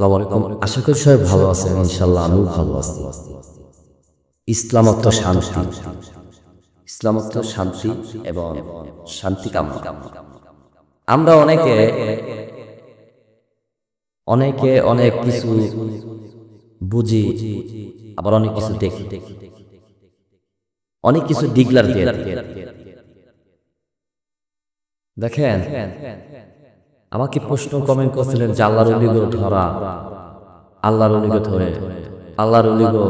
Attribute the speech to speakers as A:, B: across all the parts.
A: আশা করি সবাই ভালো ইনশাল্লাহ আমিও ভালো আছি। ইসলামত্ব শান্তি। ইসলামত্ব শান্তি এবং শান্তি কামনা। আমরা অনেকে অনেকে অনেক কিছু বুঝি, আবার অনেক কিছু দেখি। অনেক কিছু ডিগলার। দেখেন আমাকে প্রশ্ন কমেন্ট করছিলেন, যে আল্লাহর অলিগো ধরা, আল্লাহর অলিগো ধরে, আল্লাহর অলিগো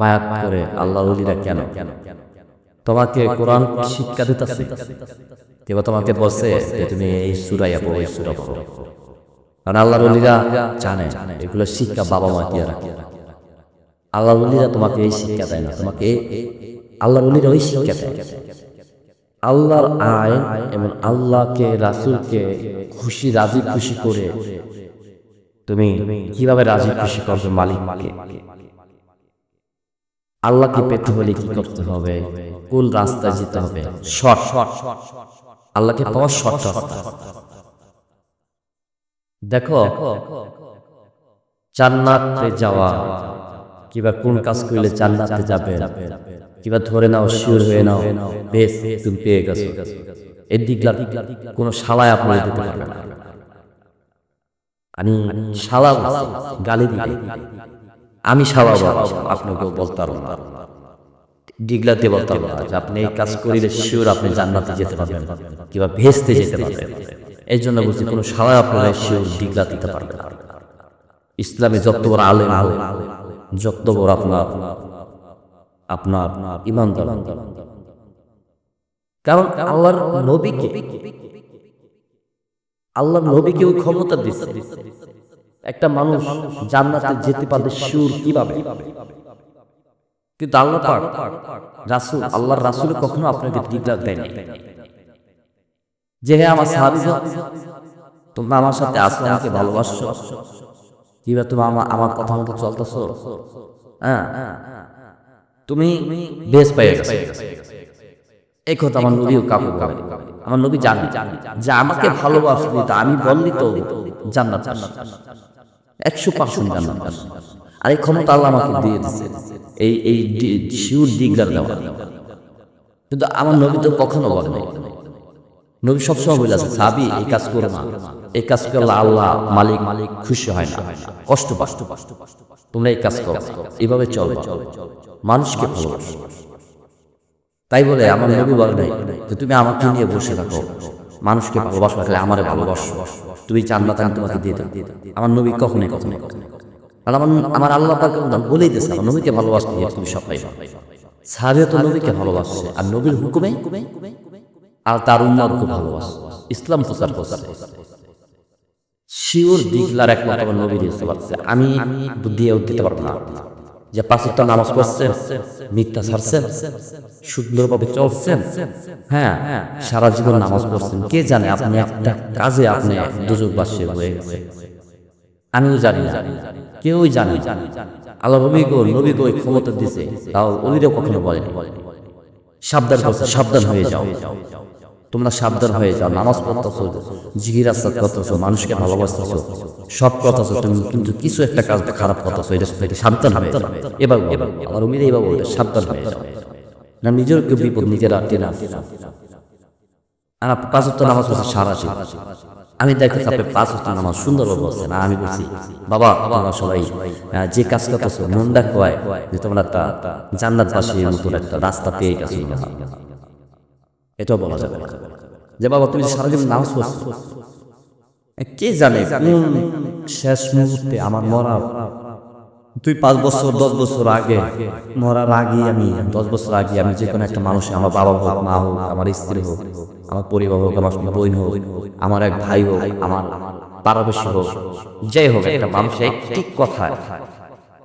A: বায়াত করে আল্লাহর অলিরা কেন? তোমাকে কোরআন শিক্ষা দিতেছে। কেউ তোমাকে বলছে যে তুমি এই সুরাইয়া পড়ো, এই সুরা পড়ো। কারণ আল্লাহর অলিরা জানে, এগুলো শিক্ষা বাবা মা দিয়ে রাখে। আল্লাহর অলিরা তোমাকে এই শিক্ষা দেয় না, তোমাকে আল্লাহর অলিরা ওই শিক্ষা দেয়। আল্লাহর আইন এবং আল্লাহকে, রাসূলকে খুশি, রাজি, খুশি করে। তুমি কীভাবে রাজি, খুশি করবে মালিককে? আল্লাহকে পেতে হলে কি করতে হবে? কোন রাস্তায় যেতে হবে? শর্ট আল্লাহকে পাওয়ার শর্ট রাস্তা। দেখো, জান্নাতে যাওয়া কিবা কোন কাজ করলে জান্নাতে যাবে? কিবা ধরে নাও শিওর হয়ে নাও। বেশ তুমি পেয়ে গেছো। এর দিকলা কোন শালায় আপনার দিতে পারবে না। আমি শালা গালি দিলে আমি শালা বলছি, আপনাকেও বলতে পারব না। ডিগলা দিয়ে বলতে না যে আপনি এই কাজ করিলে শিওর আপনি জান্নাতে যেতে পারবেন কিংবা ভেস্তে যেতে পারবেন। এই জন্য বলছি কোনো শালা আপনারা শিওর ডিগলা দিতে পারবেন না। ইসলামে যত বড় আলেম যত বড় আপনার আপনার ইমানদার কারণ আল্লাহর নবীকে আল্লাহর নবীকে ওই ক্ষমতা দিচ্ছে একটা মানুষ জান্নাতে যেতে পারলে শিওর কীভাবে? কিন্তু আল্লাহ পাক রাসূল, আল্লাহর রাসূল কখনো আপনাকে দিকদার দেয়নি যে হ্যাঁ আমার তোমরা আমার সাথে আসো, আমাকে ভালোবাসছো কিবা তুমি আমার আমার কথা মতো চলতেছো? হ্যাঁ? তুমি বেশ পেয়ে গেছো। এই কথা আমার নবীও কাকু বলে আমার নবী জানে। যে আমাকে ভালোবাসলি তা আমি বললি তো জান্নাত একশো পার্সেন্ট জান্নাত আর এই ক্ষমতা আল্লাহ আমাকে দিয়ে দিচ্ছে এই এই শিউর দেওয়া। কিন্তু আমার নবী তো কখনো বলে নবী সবসময় বলে আছে সাবি এই কাজ করো না। এই কাজ করলে আল্লাহ মালিক মালিক খুশি হয় না। কষ্ট কষ্ট কষ্ট তোমরা এই কাজ করো এইভাবে চলো মানুষকে ভালোবাসো তাই বলে আমার নবী বলে নাই যে তুমি আমাকে নিয়ে বসে থাকো মানুষকে ভালোবাসো তাহলে আমারে ভালোবাসো তুমি জান্নাত আমি তোমাকে দিয়ে দেবো আমার নবী কখনই কখনই আর আমার আমার আল্লাহ পাক বলেই দিয়েছে আমার নবীকে ভালোবাসতে গিয়ে তুমি সবাই সাহাবিয়া তো নবীকে ভালোবাসছে আর নবীর হুকুমে আর তার উম্মাদকে ভালোবাসে ইসলাম প্রচার করছে শিওর দিগলার একমাত্র নবী দিতে পারছে। আমি দিয়েও দিতে পারব না। যে পাঁচটা নামাজ পড়ছেন মিথ্যা ছাড়ছেন সুন্দরভাবে চলছেন। হ্যাঁ সারা জীবন নামাজ পড়ছেন। কে জানে আপনি একটা কাজে আপনি দুজকবাসী হয়ে গেছে। আমিও জানি না। কেউই জানে আল্লাহ নবী গো নবী গো ক্ষমতা দিছে? তাও ওইটাও কখনো বলেনি। সাবধান সাবধান হয়ে যাও। তোমরা সাবধান হয়ে যাও, নামাজ পড়তেছো জিগির আসাদ করতেছো মানুষকে ভালোবাসতেছো সব কথাছো তুমি কিন্তু কিছু একটা কাজ খারাপ করতেছো এটা থেকে সাবধান যাও। এবার আমার উমির এবার বলতে সাবধান হয়ে যাও। না, নিজের বিপদ নিজের না। আর পাঁচ ওয়াক্ত নামাজ পড়ছে সারা। আমি দেখতেছি আপনি পাঁচ ওয়াক্ত নামাজ সুন্দরভাবে বলছেন আর আমি বলছি, বাবা, তোমরা সবাই যে কাজ করতেছো মন দেখোয় যে তোমরা একটা জান্নাতবাসীর মতন একটা রাস্তা পেয়ে গেছো। এটাও বলা যাবে না। যে বাবা, তুমি যে সারাদিন নামাজ পড়ছো। কে জানে? শেষ মুহূর্তে আমার মরা তুই পাঁচ বছর, দশ বছর আগে মরার আগে আমি, দশ বছর আগে আমি যে কোনো একটা মানুষ, আমার বাবা হোক, মা হোক, আমার স্ত্রী হোক, আমার পরিবার হোক, আমার বোন হোক, আমার এক ভাই হোক, আমার পাড়াবেশি হোক, যাই হোক, একটা মানুষ একটি কথা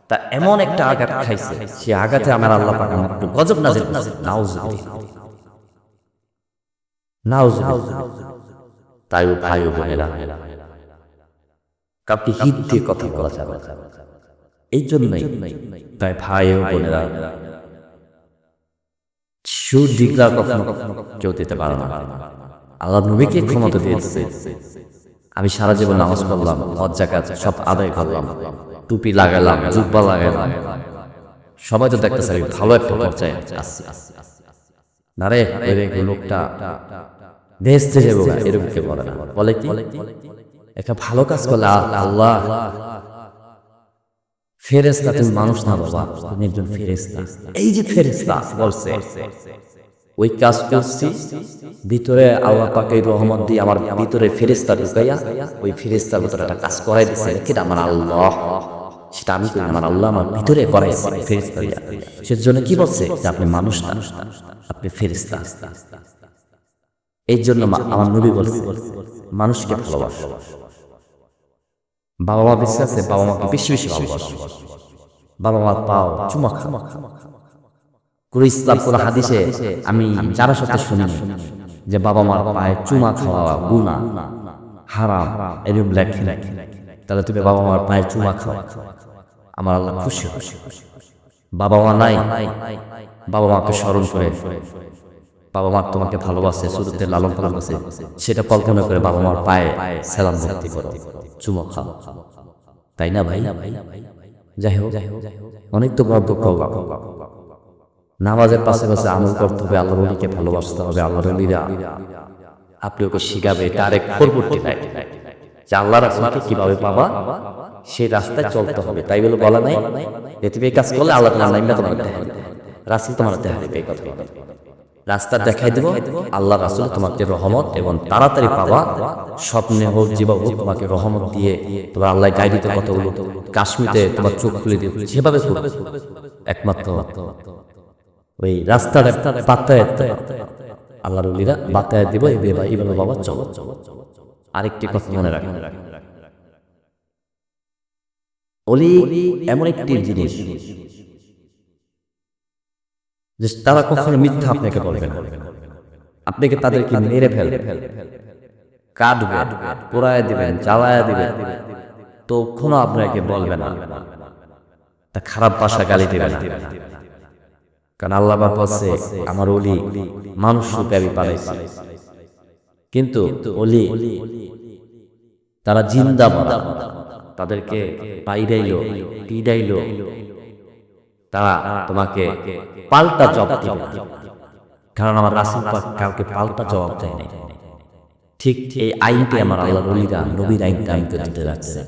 A: তা এমন একটা আঘাত খাইছে, সে আঘাতে আমার আল্লাহ পাক আমার গজব না যেতে নাউজ তাই ভাই ও বোনেরা কাউকে হিত দিয়ে কথা বলা যাবে। এই জন্যই তাই ভাই ও বোনেরা সুর কখনো কেউ দিতে পারে না। আল্লাহ নবীকে ক্ষমতা দিয়েছে আমি সারা জীবন নামাজ পড়লাম হজ জাকাত সব আদায় করলাম টুপি লাগালাম জুব্বা লাগালাম। সবাই তো দেখতেছে ভালো একটা পর্যায়ে আসছি না রে, লোকটা ভেস্তে যাব এরকম কে বলে না। বলে কি? একটা ভালো কাজ করলে আল্লাহ ফেরেস্তা তুমি মানুষ না বাবা, তুমি একজন ফেরেস্তা এই যে ফেরেস্তা বলছে, ওই কাজ করছি, ভিতরে আল্লাহ পাকের রহমত দিয়ে আমার ভিতরে ফেরেস্তা ঢুকাইয়া ওই ফেরেস্তার ভিতরে একটা কাজ করাই দিচ্ছে সেটা আমার আল্লাহ। সেটা আমি করি আমার আল্লাহ আমার ভিতরে করাই ফেরেস্তা সেজন্য কি বলছে? যে আপনি মানুষ না, আপনি ফেরেস্তা এই জন্য আমার নবী বলছে, মানুষকে ভালোবাসো। বাবা মা বেঁচে আছে, বাবা মাকে বেশি বেশি ভালোবাসো। বাবা মা পাও, চুমা খা কোন ইসলাম, কোন হাদিসে আমি যারা সাথে শুনি যে বাবা মার পায়ে চুমা খাওয়া গুনা হারাম, এরকম লেখি তাহলে তুমি বাবা মার পায়ে চুমা খাও। আমার আল্লাহ খুশি। বাবা মা নাই, বাবা মাকে স্মরণ করে বাবা মা তোমাকে ভালোবাসে শুরুতে লালন পালন করছে। সেটা কল্পনা করে বাবা মার পায়ে সেলাম ভক্তি করো, চুমো খাও। তাই না ভাই? যাই হোক, অনেক তো গল্প করলাম নামাজের পাশে পাশে আমল করতে হবে আল্লাহ রলিকে ভালোবাসতে হবে আল্লাহ রলিরা আপনি ওকে শিখাবে তার এক পরবর্তী নাই। যে আল্লাহ রাসুলকে কীভাবে পাবা, সেই রাস্তায় চলতে হবে। তাই বলে বলা নাই যে কাজ করলে আল্লাহ তোমার নাইমা তোমার দেখা রাসুল তোমার দেখা দিবে এই কথা। রাস্তা দেখাই দেব আল্লাহ রাসুল তোমাকে রহমত এবং তাড়াতাড়ি পাবা। স্বপ্নে হোক জীবা হোক তোমাকে রহমত দিয়ে তোমার আল্লাহ গাইডিতে কতগুলো কাশ্মীরে তোমার চোখ খুলে দিয়ে হোক, একমাত্র ওই রাস্তার একটা আল্লাহ রলিরা বাতায়াত দিব এইভাবে বাবা চলো। আরেকটি কথা মনে রাখেন অলি এমন একটি জিনিস যে তারা কখনো মিথ্যা আপনাকে বলবে না। আপনাকে তাদেরকে মেরে ফেলবে। কাটবে পোড়ায় দিবেন জ্বালায় দিবেন তো কখনো আপনাকে বলবে না। তা খারাপ ভাষা গালি দেবে না। কারণ আল্লাহ বলছে, আমার অলি মানুষ রূপে আমি কিন্তু অলি তারা জিন্দা তাদেরকে বাইরাইলো পিডাইলো। তারা তোমাকে পাল্টা জবাব দিবে। কারণ আমার রাসুল পাক কাউকে পাল্টা জবাব দেয় নাই ঠিক এই আইনটি আমার আল্লাহ রলিরা নবীর আইনটা আইনকে দিতে যাচ্ছে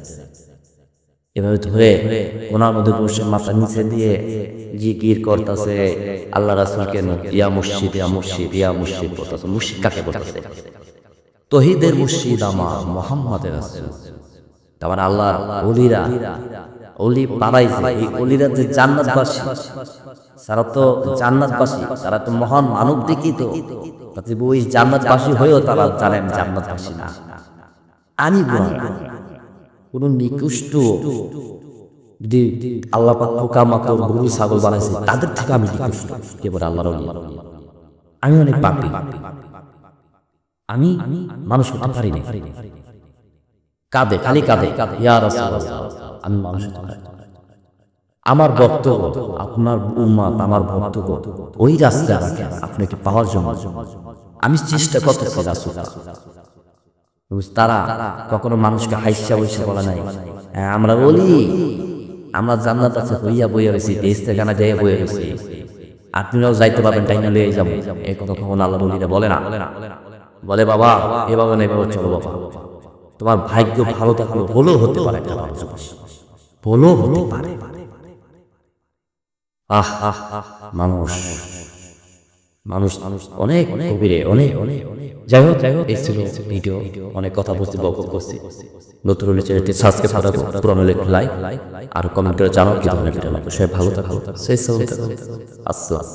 A: এভাবে ধরে ওনার মধ্যে বসে মাথা নিচে দিয়ে জিকির করতেছে। আল্লাহ রাসুলকে ইয়া মুর্শিদ ইয়া মুর্শিদ ইয়া মুর্শিদ বলতেছে মুর্শিদ কাকে বলতেছে? তহিদের মুর্শিদ আমার মোহাম্মদের রাসূল। তারপর আল্লাহ অলিরা অলি পাড়াইছে এই অলিরা যে জান্নাতবাসী তারা তো জান্নাতবাসী তারা তো মহান মানব দেখি তো। ওই জান্নাতবাসী হয়েও তারা জানেন জান্নাতবাসী না। আমি। কোন নিকৃষ্ট যদি আল্লাহ পাক মাকড় গরু ছাগল বানাইছে তাদের থেকে আমি নিকৃষ্ট। কেবল আল্লাহর আমি অনেক পাপি। আমি মানুষ হতে পারি না কাঁদে খালি কাঁদে। ইয়া রাসূলুল্লাহ, আমি। আমার বক্তব্য আপনার উম্মাত আমার বক্তব্য ওই রাস্তা আপনাকে পাওয়ার জন্য। আমি চেষ্টা করতেছি রাসূল। তারা কখনো মানুষকে হাইসা বৈশা বলা নাই। হ্যাঁ, আমরা বলি আমরা জান্নাত আছে হইয়া বইয়া রয়েছি দেশ থেকে না যাইয়া বইয়া রয়েছি। আপনারাও যাইতে পারবেন তাই না লয়ে যাব। এই কথা কখন আল্লাহ বলিরা বলে না। বলে বাবা এভাবে না এভাবে চলো বাবা। তোমার ভাগ্য ভালো থাকল হলেও হতে পারে হলেও হতে পারে। আহ মানুষ মানুষ। মানুষ অনেক গভীরে, অনেক। অনেক যাই হোক যাই হোক এই ছিল ভিডিও। অনেক কথা বলতে বকব করছি। নতুন হলে চ্যানেলটি সাবস্ক্রাইব করা পুরনো হলে লাইক আর কমেন্ট করে জানাও কি ধরনের ভিডিও লাগবে। সবাই ভালো থাকো। সেই আসসালাম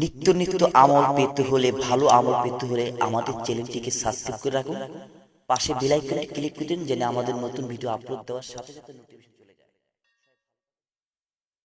B: নিত্য নিত্য আমল পেতে হলে, ভালো আমল পেতে হলে আমাদের চ্যানেলটিকে সাবস্ক্রাইব করে রাখুন পাশে বেল আইকনে ক্লিক করে দিন, যেন আমাদের নতুন ভিডিও আপলোড দেওয়ার সাথে সাথে নোটিফিকেশন